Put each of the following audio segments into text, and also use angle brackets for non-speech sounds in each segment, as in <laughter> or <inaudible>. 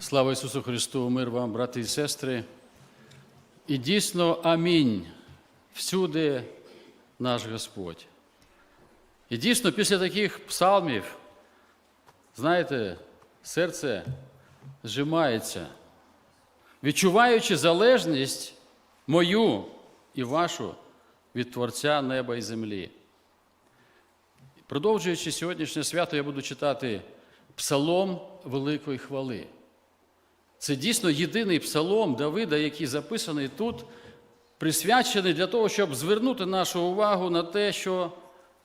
Слава Ісусу Христу, мир вам, брати і сестри. І дійсно амінь. Всюди наш Господь. І дійсно, після таких псалмів, знаєте, серце зжимається, відчуваючи залежність мою і вашу від Творця неба і землі. Продовжуючи сьогоднішнє свято, я буду читати Псалом Великої хвали. Це дійсно єдиний псалом Давида, який записаний тут, присвячений для того, щоб звернути нашу увагу на те, що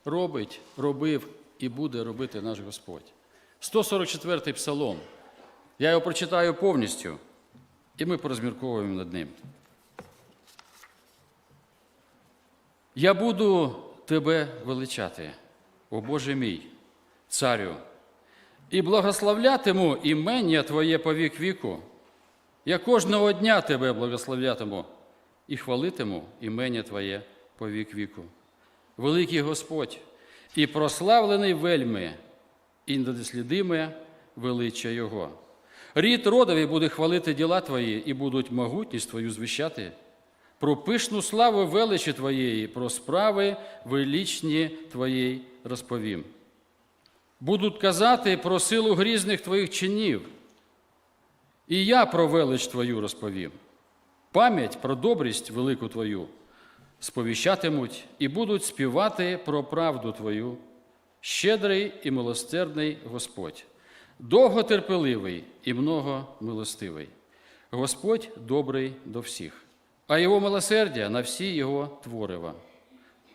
робить, робив і буде робити наш Господь. 144-й псалом. Я його прочитаю повністю, і ми порозмірковуємо над ним. Я буду тебе величати, о Боже мій, царю, і благословлятиму імення Твоє по вік віку. Я кожного дня Тебе благословлятиму і хвалитиму імення Твоє по вік віку. Великий Господь і прославлений вельми, і недослідиме величчя Його. Рід родові буде хвалити діла Твої, і будуть могутність Твою звіщати. Про пишну славу величі Твоєї, про справи величні Твоєї розповім. Будуть казати про силу грізних Твоїх чинів, і я про велич Твою розповім. Пам'ять про добрість велику Твою сповіщатимуть і будуть співати про правду Твою, щедрий і милосердний Господь, довготерпеливий і многомилостивий. Господь добрий до всіх, а Його милосердя на всі Його творива.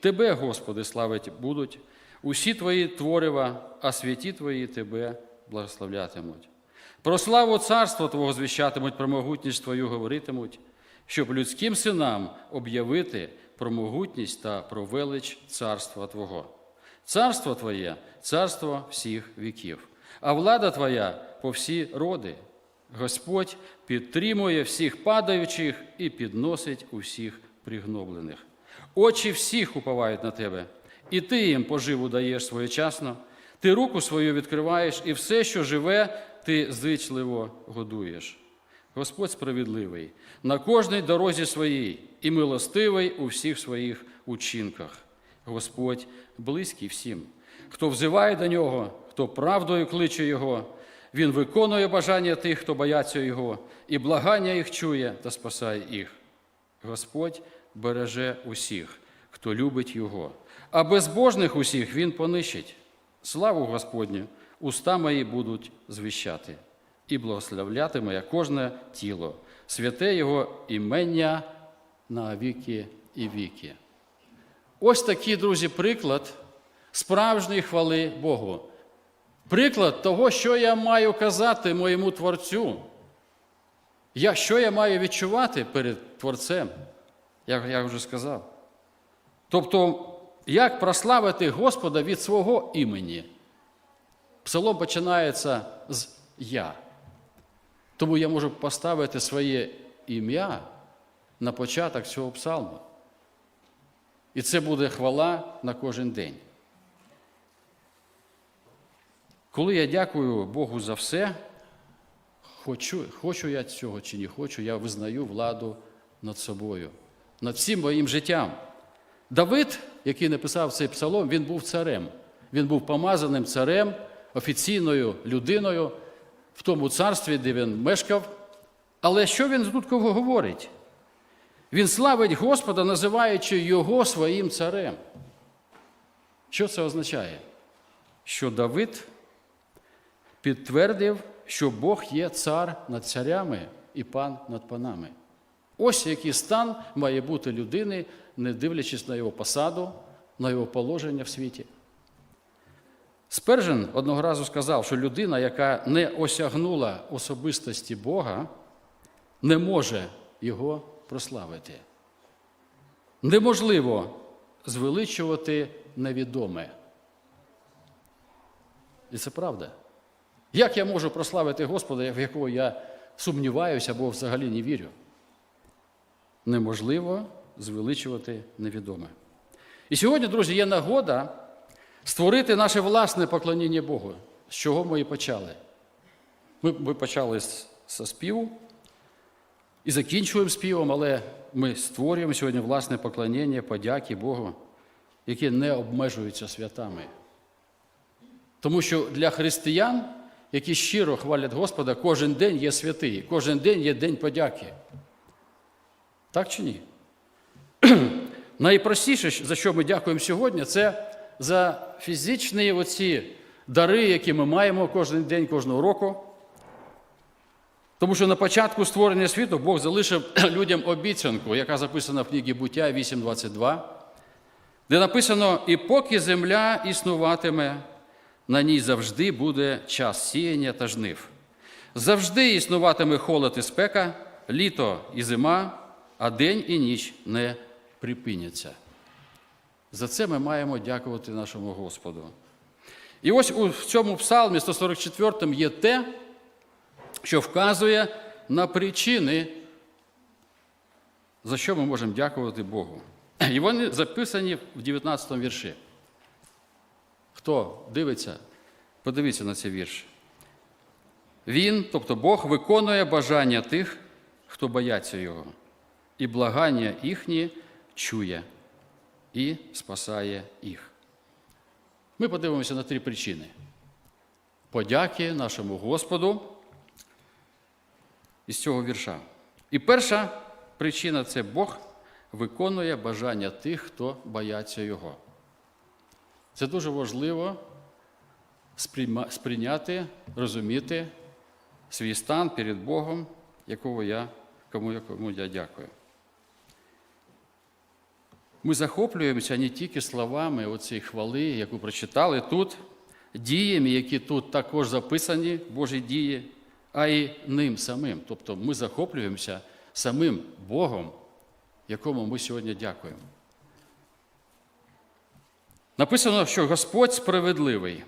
Тебе, Господи, славить будуть усі Твої творива, а святі Твої Тебе благословлятимуть. Про славу царства Твого звіщатимуть, про могутність Твою говоритимуть, щоб людським синам об'явити про могутність та про велич царства Твого. Царство Твоє царство всіх віків, а влада Твоя по всі роди. Господь підтримує всіх падаючих і підносить усіх пригноблених. Очі всіх уповають на тебе, і ти їм поживу даєш своєчасно, ти руку свою відкриваєш, і все, що живе, ти зичливо годуєш. Господь справедливий на кожній дорозі своїй і милостивий у всіх своїх учинках. Господь близький всім, хто взиває до нього, хто правдою кличе Його, Він виконує бажання тих, хто бояться Його, і благання їх чує та спасає їх. Господь береже усіх, хто любить Його, а безбожних усіх Він понищить. Славу Господню, уста мої будуть звіщати, і благословлятиме я кожне тіло, святе Його імення на віки і віки. Ось такий, друзі, приклад справжньої хвали Богу. Приклад того, що я маю казати моєму Творцю. Я, Що я маю відчувати перед Творцем, як я вже сказав. Тобто, як прославити Господа від свого імені? Псалом починається з Я. Тому я можу поставити своє ім'я на початок цього псалму. І це буде хвала на кожен день. Коли я дякую Богу за все, хочу, хочу я цього чи не хочу, я визнаю владу над собою, над всім моїм життям. Давид, який написав цей псалом, він був царем. Він був помазаним царем, офіційною людиною в тому царстві, де він мешкав. Але що він тут кого говорить? Він славить Господа, називаючи Його своїм царем. Що це означає? Що Давид підтвердив, що Бог є цар над царями і пан над панами. Ось який стан має бути людини, не дивлячись на його посаду, на його положення в світі. Спержен одного разу сказав, що людина, яка не осягнула особистості Бога, не може його прославити. Неможливо звеличувати невідоме. І це правда. Як я можу прославити Господа, в якого я сумніваюся або взагалі не вірю? Неможливо звеличувати невідоме. І сьогодні, друзі, є нагода створити наше власне поклоніння Богу, з чого ми і почали. Ми, ми почали з співу і закінчуємо співом, але ми створюємо сьогодні власне поклоніння, подяки Богу, яке не обмежується святами. Тому що для християн, які щиро хвалять Господа, кожен день є святий, кожен день є день подяки. Так чи ні? <clears throat> Найпростіше, за що ми дякуємо сьогодні, це за фізичні оці дари, які ми маємо кожен день, кожного року. Тому що на початку створення світу Бог залишив <clears throat> людям обіцянку, яка записана в книгі Буття 8.22, де написано: І поки земля існуватиме, на ній завжди буде час сіяння та жнив. Завжди існуватиме холод і спека, літо і зима, а день і ніч не припиняться. За це ми маємо дякувати нашому Господу. І ось у цьому псалмі 144 є те, що вказує на причини, за що ми можемо дякувати Богу. І вони записані в 19 вірші. Хто дивиться, подивіться на цей вірш. Він, тобто Бог, виконує бажання тих, хто бояться Його, і благання їхні чує і спасає їх. Ми подивимося на три причини. Подяки нашому Господу із цього вірша. І перша причина це Бог виконує бажання тих, хто бояться Його. Це дуже важливо сприйняти, розуміти свій стан перед Богом, якого я, кому, кому я дякую. Ми захоплюємося не тільки словами оцієї хвали, яку прочитали тут, діями, які тут також записані, Божі дії, а й ним самим. Тобто ми захоплюємося самим Богом, якому ми сьогодні дякуємо. Написано, що Господь справедливий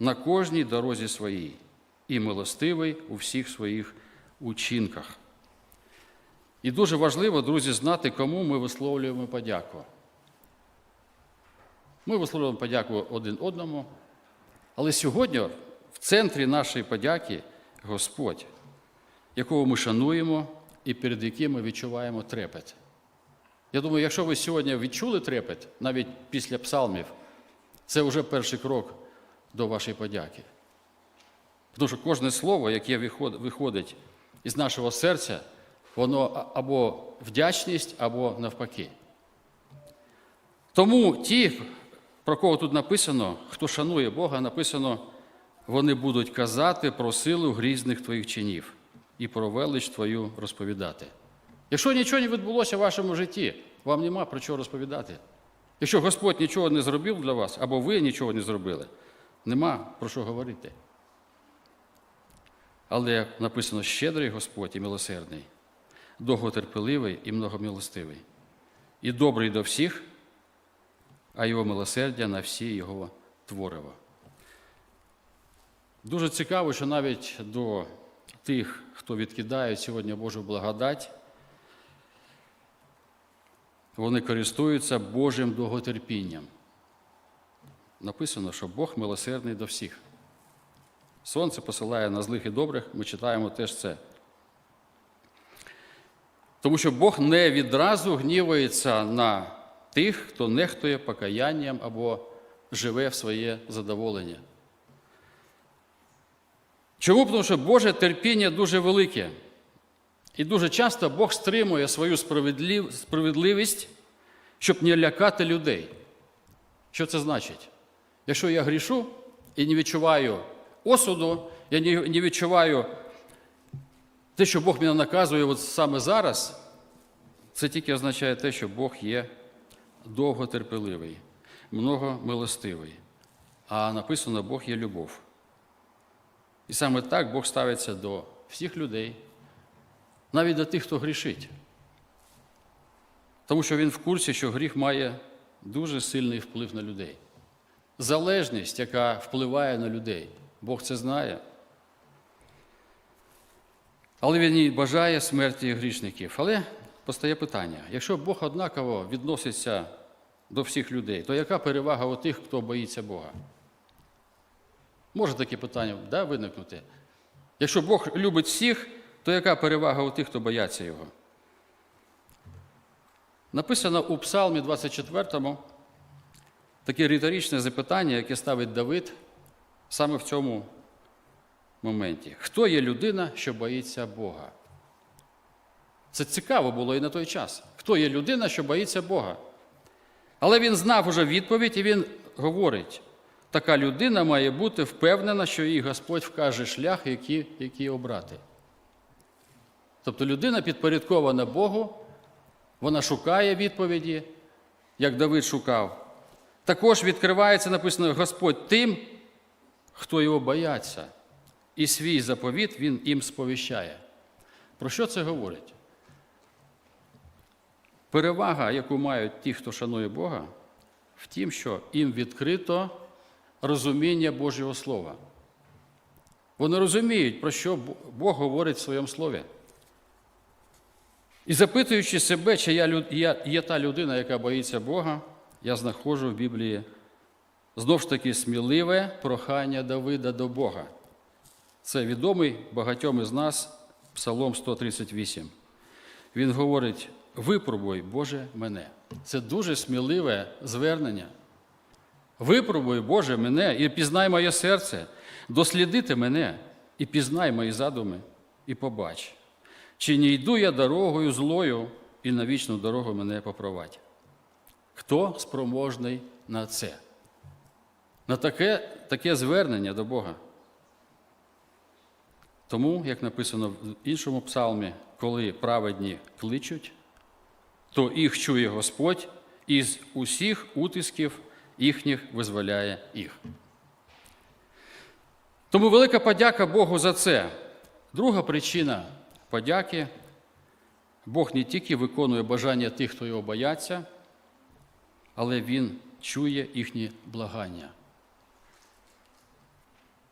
на кожній дорозі своїй і милостивий у всіх своїх учинках. І дуже важливо, друзі, знати, кому ми висловлюємо подяку. Ми висловлюємо подяку один одному, але сьогодні в центрі нашої подяки Господь, якого ми шануємо і перед яким ми відчуваємо трепет. Я думаю, якщо ви сьогодні відчули трепет, навіть після псалмів, це вже перший крок до вашої подяки. Тому що кожне слово, яке виходить із нашого серця, воно або вдячність, або навпаки. Тому ті, про кого тут написано, хто шанує Бога, написано, вони будуть казати про силу грізних твоїх чинів і про велич твою розповідати. Якщо нічого не відбулося в вашому житті, вам нема про що розповідати. Якщо Господь нічого не зробив для вас, або ви нічого не зробили, нема про що говорити. Але написано щедрий Господь і милосердний, довготерпеливий і многомилостивий, і добрий до всіх, а його милосердя на всі його творива. Дуже цікаво, що навіть до тих, хто відкидає сьогодні Божу благодать, вони користуються Божим довготерпінням. Написано, що Бог милосердний до всіх. Сонце посилає на злих і добрих, ми читаємо теж це. Тому що Бог не відразу гнівається на тих, хто нехтує покаянням або живе в своє задоволення. Чому? Тому що Боже терпіння дуже велике. І дуже часто Бог стримує свою справедливість, щоб не лякати людей. Що це значить? Якщо я грішу і не відчуваю осуду, я не відчуваю те, що Бог мене наказує от саме зараз, це тільки означає те, що Бог є довготерпеливий, многомилостивий. А написано, Бог є любов. І саме так Бог ставиться до всіх людей, навіть до тих, хто грішить. Тому що він в курсі, що гріх має дуже сильний вплив на людей. Залежність, яка впливає на людей. Бог це знає. Але він і бажає смерті грішників. Але постає питання: якщо Бог однаково відноситься до всіх людей, то яка перевага у тих, хто боїться Бога? Може таке питання да, виникнути? Якщо Бог любить всіх, то яка перевага у тих, хто бояться його? Написано у Псалмі 24 таке риторичне запитання, яке ставить Давид саме в цьому моменті. Хто є людина, що боїться Бога? Це цікаво було і на той час. Хто є людина, що боїться Бога? Але він знав уже відповідь, і він говорить: така людина має бути впевнена, що їй Господь вкаже шлях, який, який обрати. Тобто людина підпорядкована Богу, вона шукає відповіді, як Давид шукав. Також відкривається, написано, Господь тим, хто його бояться, і свій заповіт він їм сповіщає. Про що це говорить? Перевага, яку мають ті, хто шанує Бога, в тім, що їм відкрито розуміння Божого Слова. Вони розуміють, про що Бог говорить в своєму слові. І запитуючи себе, чи я я є та людина, яка боїться Бога, я знаходжу в Біблії знов ж таки сміливе прохання Давида до Бога. Це відомий багатьом із нас Псалом 138. Він говорить: випробуй, Боже, мене. Це дуже сміливе звернення. Випробуй, Боже, мене і пізнай моє серце, дослідити мене і пізнай мої задуми, і побач, чи не йду я дорогою злою, і на вічну дорогу мене попровадь. Хто спроможний на це? На таке, таке звернення до Бога? Тому, як написано в іншому псалмі, коли праведні кличуть, то їх чує Господь і з усіх утисків їхніх визволяє їх. Тому велика подяка Богу за це. Друга причина подяки Бог не тільки виконує бажання тих, хто його бояться, але Він чує їхні благання.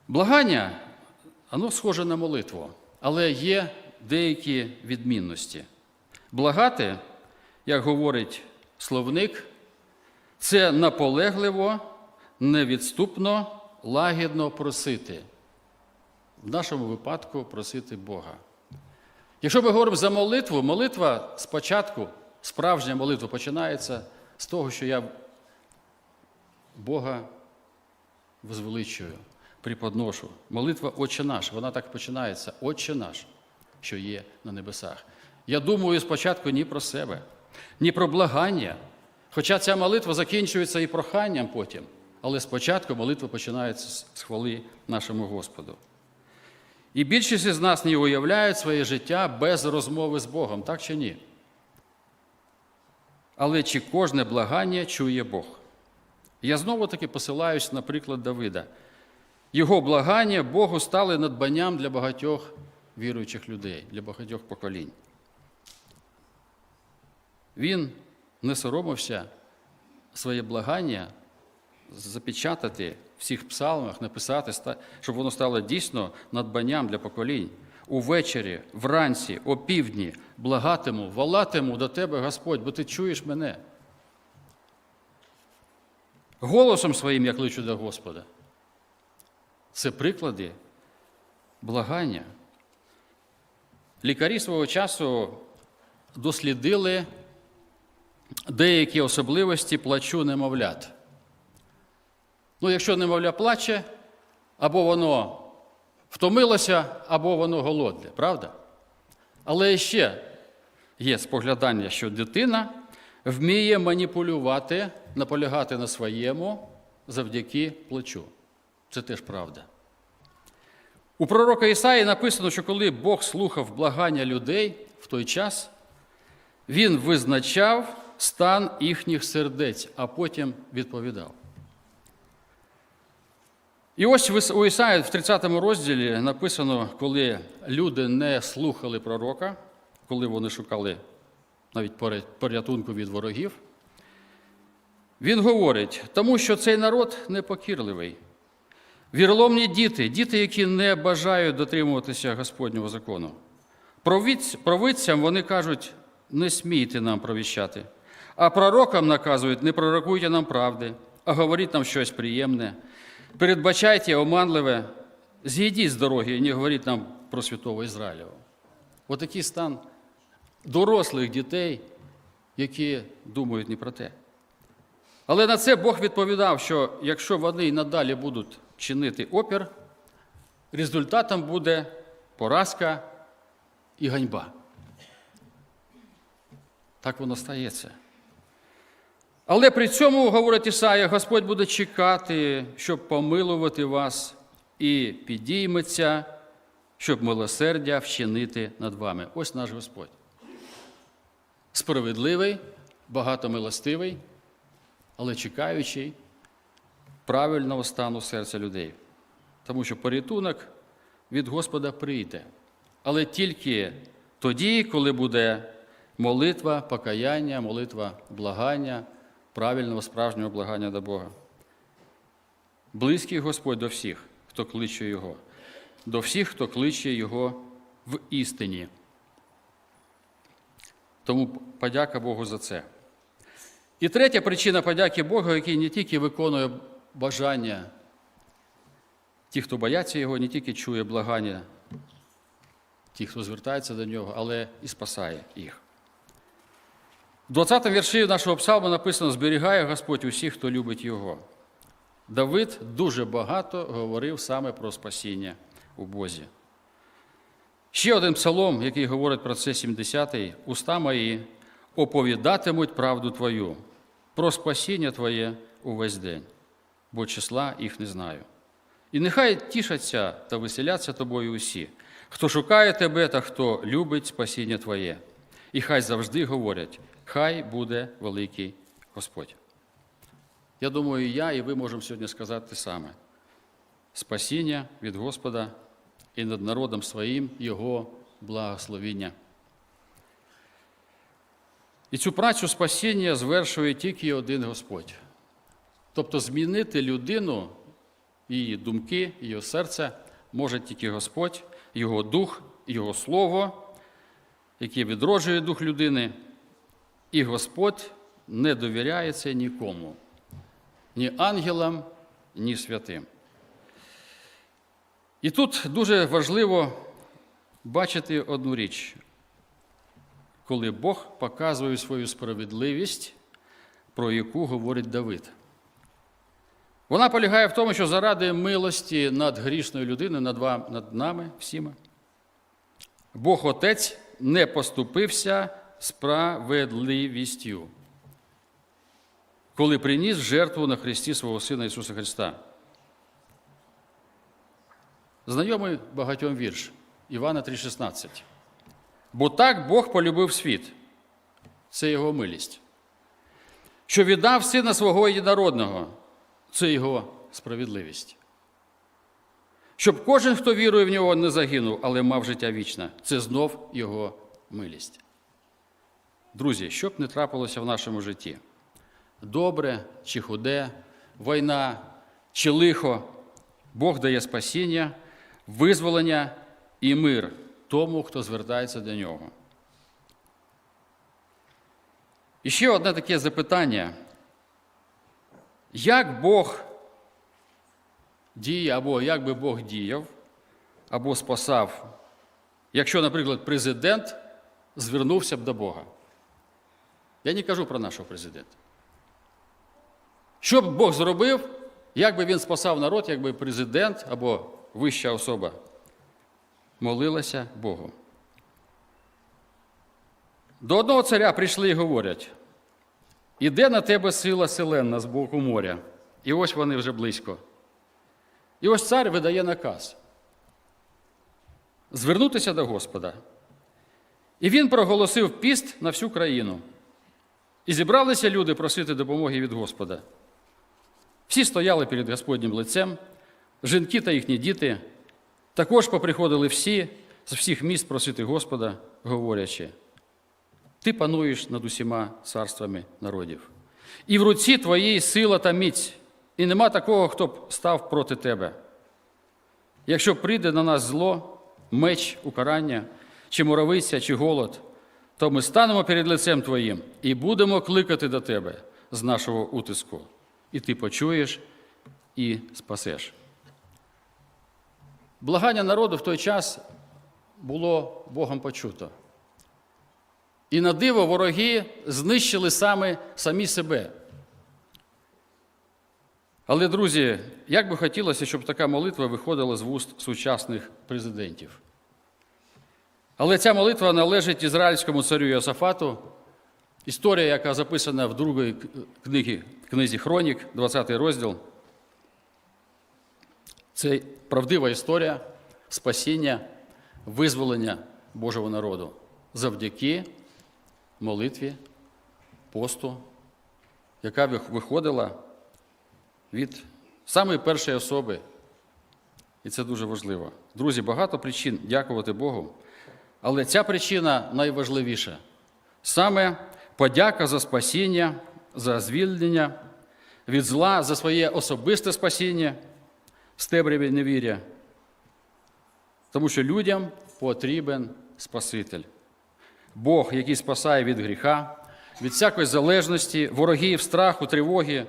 Благання, воно схоже на молитву, але є деякі відмінності. Благати, як говорить словник, це наполегливо, невідступно, лагідно просити. В нашому випадку просити Бога. Якщо ми говоримо за молитву, молитва спочатку, справжня молитва починається з того, що я Бога возвеличую, приподношу. Молитва Отче наш, вона так починається. Отче наш, що є на небесах. Я думаю спочатку ні про себе, ні про благання. Хоча ця молитва закінчується і проханням потім, але спочатку молитва починається з хвали нашому Господу. І більшість із нас не уявляють своє життя без розмови з Богом, так чи ні? Але чи кожне благання чує Бог? Я знову таки посилаюсь на приклад Давида. Його благання Богу стали надбанням для багатьох віруючих людей, для багатьох поколінь. Він не соромився своє благання запечатати в всіх псалмах, написати, щоб воно стало дійсно надбанням для поколінь. Увечері, вранці, опівдні благатиму, волатиму до тебе, Господь, бо ти чуєш мене. Голосом своїм я кличу до Господа. Це приклади благання. Лікарі свого часу дослідили деякі особливості плачу немовлят. Ну, якщо немовля плаче, або воно втомилося, або воно голодне, правда? Але ще є споглядання, що дитина вміє маніпулювати, наполягати на своєму завдяки плачу. Це теж правда. У пророка Ісаї написано, що коли Бог слухав благання людей в той час, він визначав стан їхніх сердець, а потім відповідав. І ось у Ісаї в 30 розділі написано, коли люди не слухали пророка, коли вони шукали навіть порятунку від ворогів, він говорить, тому що цей народ непокірливий. Віроломні діти, діти, які не бажають дотримуватися Господнього закону. Провидцям вони кажуть, не смійте нам провіщати. А пророкам наказують, не пророкуйте нам правди, а говоріть нам щось приємне. Передбачайте оманливе, зійдіть з дороги і не говоріть нам про святого Ізраїлєва. Отакий стан дорослих дітей, які думають не про те. Але на це Бог відповідав, що якщо вони й надалі будуть чинити опір, результатом буде поразка і ганьба. Так воно стається. Але при цьому, говорить Ісая, Господь буде чекати, щоб помилувати вас, і підійметься, щоб милосердя вчинити над вами. Ось наш Господь. Справедливий, багатомилостивий, але чекаючий правильного стану серця людей. Тому що порятунок від Господа прийде. Але тільки тоді, коли буде молитва, покаяння, молитва благання, правильного справжнього благання до Бога. Близький Господь до всіх, хто кличе Його, до всіх, хто кличе Його в істині. Тому подяка Богу за це. І третя причина подяки Богу, який не тільки виконує бажання ті, хто бояться Його, не тільки чує благання ті, хто звертається до нього, але і спасає їх. В 20 вірші нашого псалму написано: зберігає Господь усіх, хто любить Його. Давид дуже багато говорив саме про спасіння у Бозі. Ще один псалом, який говорить про це 70-й, уста мої оповідатимуть правду Твою, про спасіння Твоє увесь день, бо числа їх не знаю. І нехай тішаться та веселяться тобою усі, хто шукає тебе та хто любить спасіння Твоє. І хай завжди говорять, хай буде великий Господь. Я думаю, і я, і ви можемо сьогодні сказати саме: спасіння від Господа і над народом своїм Його благословіння. І цю працю спасіння звершує тільки один Господь. Тобто змінити людину, її думки, її серце може тільки Господь, Його дух, Його Слово, яке відроджує дух людини, і Господь не довіряється нікому, ні ангелам, ні святим. І тут дуже важливо бачити одну річ, коли Бог показує свою справедливість, про яку говорить Давид. Вона полягає в тому, що заради милості над грішною людиною, над, вам, над нами всіма, Бог Отець не поступився справедливістю, коли приніс жертву на Христі свого Сина Ісуса Христа. Знайомий багатьом вірш Івана 3,16. Бо так Бог полюбив світ, це Його милість, що віддав Сина свого єдинородного, це Його справедливість. Щоб кожен, хто вірує в нього, не загинув, але мав життя вічне, це знов Його милість. Друзі, що б не трапилося в нашому житті? Добре чи худе, війна чи лихо, Бог дає спасіння, визволення і мир тому, хто звертається до нього. І ще одне таке запитання. Як Бог діє, або як би Бог діяв, або спасав, якщо, наприклад, президент звернувся б до Бога? Я не кажу про нашого президента. Що б Бог зробив, як би він спасав народ, якби президент або вища особа молилася Богу. До одного царя прийшли і говорять: іде на тебе сила селенна з боку моря, і ось вони вже близько. І ось цар видає наказ звернутися до Господа. І він проголосив піст на всю країну. І зібралися люди просити допомоги від Господа. Всі стояли перед Господнім лицем, жінки та їхні діти. Також поприходили всі з всіх міст просити Господа, говорячи: Ти пануєш над усіма царствами народів. І в руці твоїй сила та міць, і нема такого, хто б став проти тебе. Якщо прийде на нас зло, меч, укарання, чи муравиця, чи голод, то ми станемо перед лицем Твоїм і будемо кликати до Тебе з нашого утиску, і ти почуєш і спасеш. Благання народу в той час було Богом почуто. І на диво вороги знищили саме самі себе. Але, друзі, як би хотілося, щоб така молитва виходила з вуст сучасних президентів. Але ця молитва належить ізраїльському царю Йосафату. Історія, яка записана в другій книгі, книзі Хронік, 20 розділ. Це правдива історія спасіння, визволення Божого народу завдяки молитві, посту, яка виходила від самої першої особи. І це дуже важливо. Друзі, багато причин дякувати Богу. Але ця причина найважливіша. Саме подяка за спасіння, за звільнення від зла, за своє особисте спасіння з темряві невір'я. Тому що людям потрібен Спаситель. Бог, який спасає від гріха, від всякої залежності, ворогів, страху, тривоги.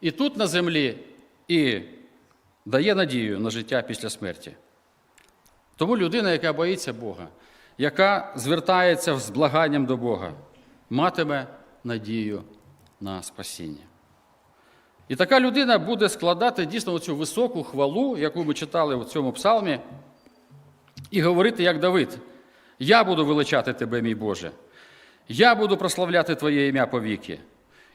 І тут на землі і дає надію на життя після смерті. Тому людина, яка боїться Бога, яка звертається з благанням до Бога, матиме надію на спасіння. І така людина буде складати дійсно цю високу хвалу, яку ми читали в цьому псалмі, і говорити, як Давид: Я буду величати тебе, мій Боже, я буду прославляти Твоє ім'я повіки.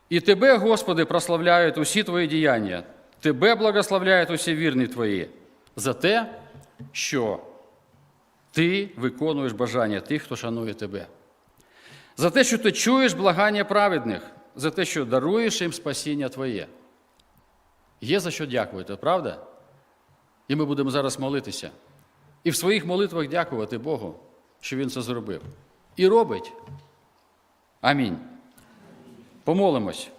І Тебе, Господи, прославляють усі Твої діяння, Тебе благословляють усі вірні Твої за те, що Ти виконуєш бажання тих, хто шанує Тебе. За те, що ти чуєш благання праведних, за те, що даруєш їм спасіння Твоє. Є за що дякувати, правда? І ми будемо зараз молитися. І в своїх молитвах дякувати Богу, що Він це зробив. І робить. Амінь. Помолимось.